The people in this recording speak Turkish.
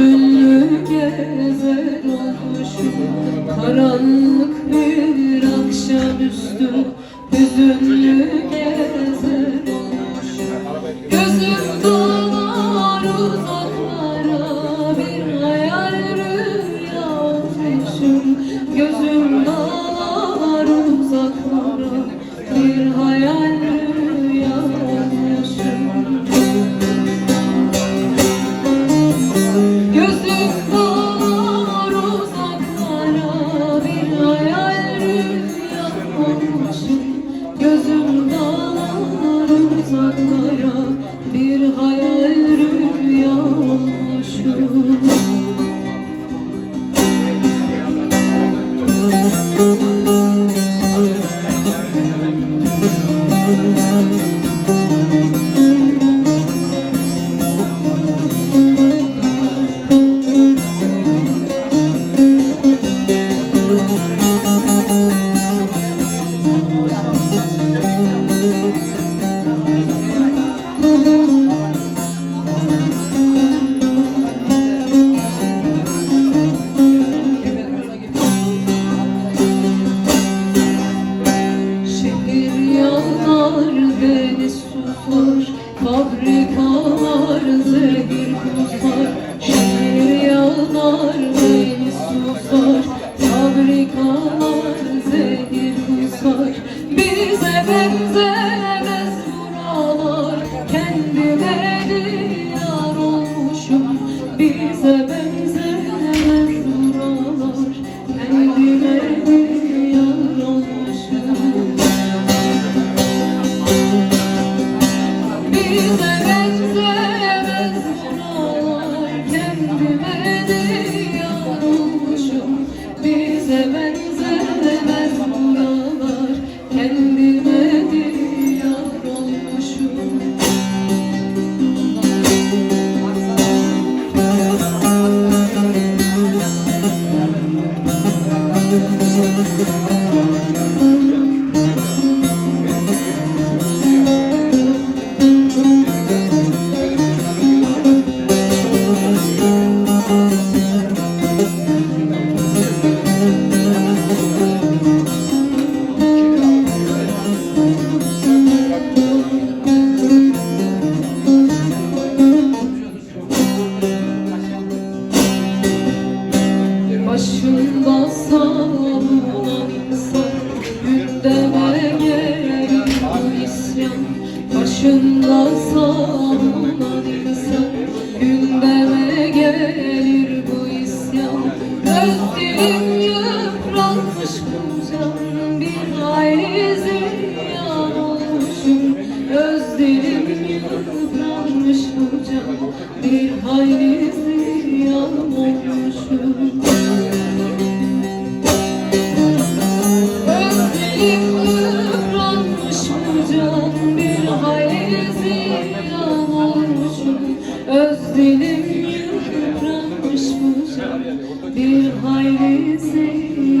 Gönlü gezer olmuşum. Karanlık bir akşamüstü Hüzünlü olmasın Gözüm Beni susar Fabrikalar zehir kusar Bize benzemez buralar. Kendime diyar olmuşum. Bize Müzik Başında savunan insan Gündeme gelir bu isyan. Göz yıpranmış kucağım Bir ayrı bir hayri seyir